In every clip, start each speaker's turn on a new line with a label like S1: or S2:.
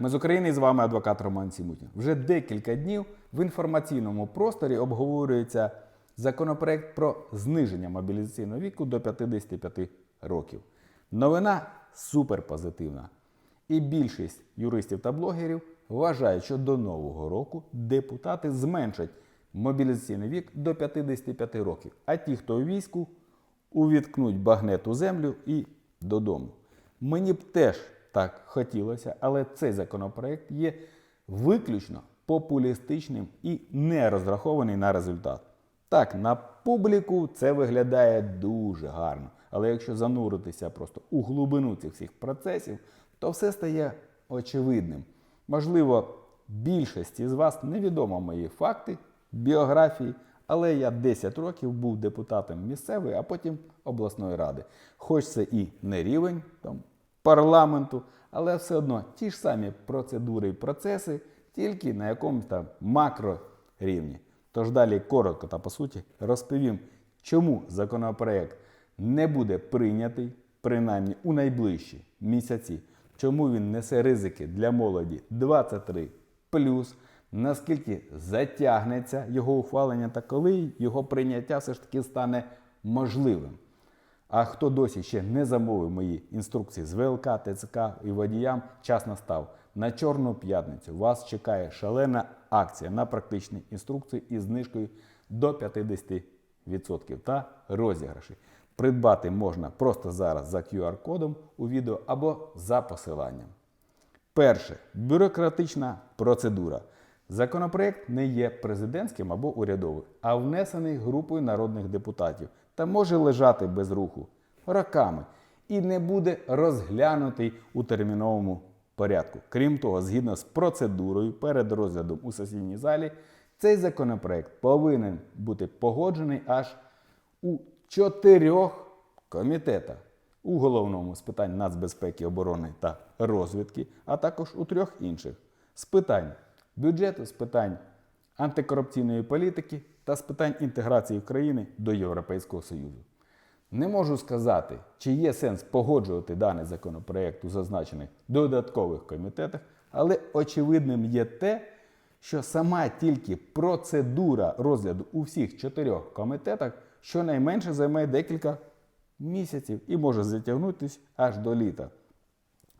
S1: Ми з України і з вами адвокат Роман Сімутін. Вже декілька днів в інформаційному просторі обговорюється законопроект про зниження мобілізаційного віку до 55 років. Новина суперпозитивна. І більшість юристів та блогерів вважають, що до нового року депутати зменшать мобілізаційний вік до 55 років, а ті, хто у війську, увіткнуть багнет у землю і додому. Мені б теж так хотілося, але цей законопроект є виключно популістичним і не розрахований на результат. Так, на публіку це виглядає дуже гарно, але якщо зануритися просто у глибину цих всіх процесів, то все стає очевидним. Можливо, більшості з вас невідомо мої факти, біографії, але я 10 років був депутатом місцевої, а потім обласної ради. Хоч це і не рівень там, парламенту, але все одно ті ж самі процедури і процеси, тільки на якомусь там макрорівні. Тож далі коротко та по суті розповім, чому законопроект не буде прийнятий, принаймні у найближчі місяці, чому він несе ризики для молоді 23 наскільки затягнеться його ухвалення та коли його прийняття все ж таки стане можливим. А хто досі ще не замовив мої інструкції з ВЛК, ТЦК і водіям, час настав. На Чорну п'ятницю вас чекає шалена акція на практичні інструкції із знижкою до 50% та розіграші. Придбати можна просто зараз за QR-кодом у відео або за посиланням. Перше бюрократична процедура. Законопроект не є президентським або урядовим, а внесений групою народних депутатів та може лежати без руху роками і не буде розглянутий у терміновому порядку. Крім того, згідно з процедурою перед розглядом у сесійній залі, цей законопроект повинен бути погоджений аж у чотирьох комітетах. У головному з питань нацбезпеки, оборони та розвідки, а також у трьох інших з питань бюджету, з питань антикорупційної політики та з питань інтеграції України до Європейського Союзу. Не можу сказати, чи є сенс погоджувати даний законопроект у зазначених додаткових комітетах, але очевидним є те, що сама тільки процедура розгляду у всіх чотирьох комітетах щонайменше займе декілька місяців і може затягнутися аж до літа.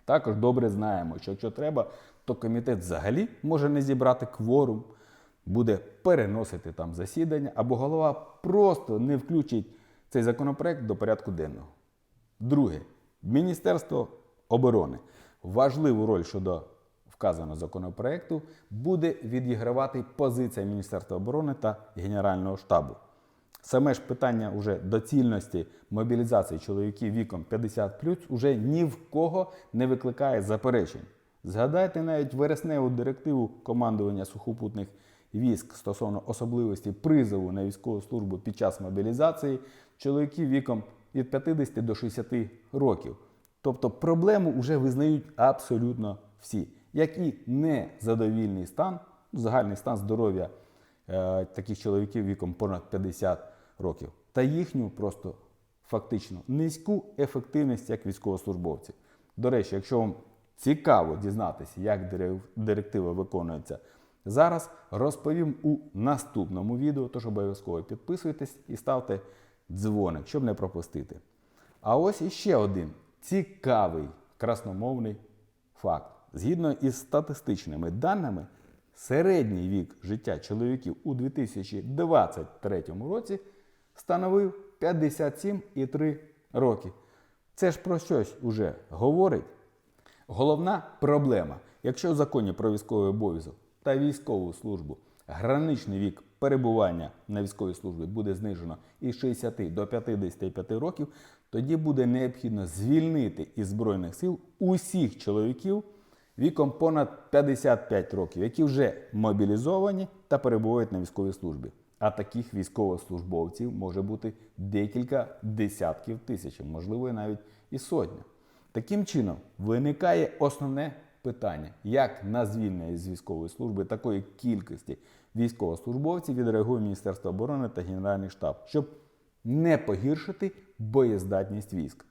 S1: Також добре знаємо, що якщо треба, то комітет взагалі може не зібрати кворум, буде переносити там засідання, або голова просто не включить цей законопроект до порядку денного. Друге, Міністерство оборони важливу роль щодо вказаного законопроекту буде відігравати позиція Міністерства оборони та Генерального штабу. Саме ж питання уже доцільності мобілізації чоловіків віком 50 уже ні в кого не викликає заперечень. Згадайте навіть вересневу директиву командування сухопутних військ стосовно особливості призову на військову службу під час мобілізації чоловіків віком від 50 до 60 років. Тобто проблему вже визнають абсолютно всі, як і незадовільний стан, загальний стан здоров'я е, таких чоловіків віком понад 50 років, та їхню просто фактично низьку ефективність як військовослужбовців. До речі, якщо вам цікаво дізнатися, як директива виконується зараз, розповім у наступному відео, тож обов'язково підписуйтесь і ставте дзвоник, щоб не пропустити. А ось іще один цікавий красномовний факт. Згідно із статистичними даними, середній вік життя чоловіків у 2023 році становив 57,3 роки. Це ж про щось уже говорить. Головна проблема, якщо в законі про військовий обов'язок та військову службу граничний вік перебування на військовій службі буде знижено із 60 до 55 років, тоді буде необхідно звільнити із Збройних сил усіх чоловіків віком понад 55 років, які вже мобілізовані та перебувають на військовій службі. А таких військовослужбовців може бути декілька десятків тисяч, можливо, навіть і сотня. Таким чином, виникає основне питання, як на звільнення з військової служби такої кількості військовослужбовців відреагує Міністерство оборони та Генеральний штаб, щоб не погіршити боєздатність військ.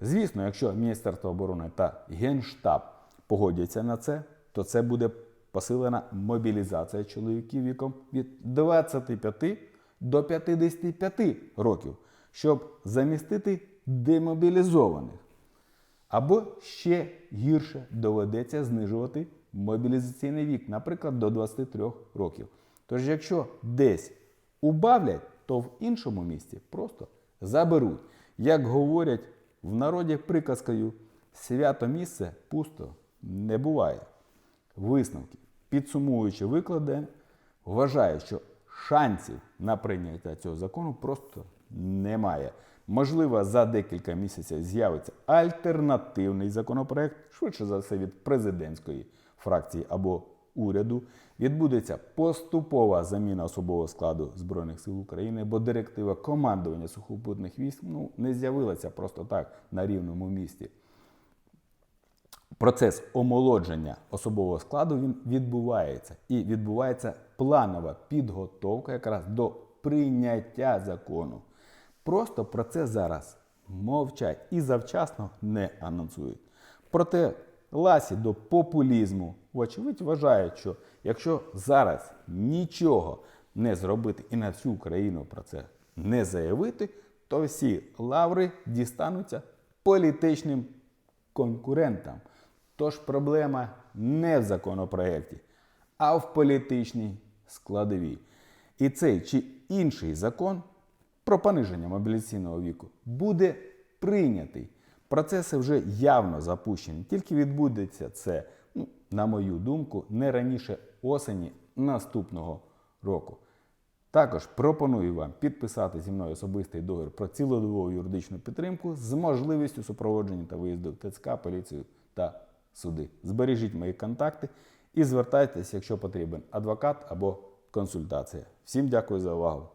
S1: Звісно, якщо Міністерство оборони та Генштаб погодяться на це, то це буде посилена мобілізація чоловіків віком від 25 до 55 років, щоб замістити демобілізованих. Або ще гірше доведеться знижувати мобілізаційний вік, наприклад, до 23 років. Тож, якщо десь убавлять, то в іншому місці просто заберуть. Як говорять в народі приказкою, свято місце пусто не буває. Висновки. Підсумуючи викладе, вважаю, що шансів на прийняття цього закону просто немає. Можливо, за декілька місяців з'явиться альтернативний законопроект, швидше за все від президентської фракції або уряду. Відбудеться поступова заміна особового складу Збройних сил України, бо директива командування сухопутних військ ну, не з'явилася просто так на рівному місці. Процес омолодження особового складу він відбувається і відбувається планова підготовка якраз до прийняття закону. Просто про це зараз мовчать і завчасно не анонсують. Проте ласі до популізму, вочевидь, вважають, що якщо зараз нічого не зробити і на всю Україну про це не заявити, то всі лаври дістануться політичним конкурентам. Тож проблема не в законопроекті, а в політичній складовій. І цей чи інший закон про пониження мобілізаційного віку буде прийнятий. Процеси вже явно запущені. Тільки відбудеться це, ну, на мою думку, не раніше осені наступного року. Також пропоную вам підписати зі мною особистий договір про цілодобову юридичну підтримку з можливістю супроводження та виїзду в ТЦК, поліцію та суди. Збережіть мої контакти і звертайтеся, якщо потрібен адвокат або консультація. Всім дякую за увагу.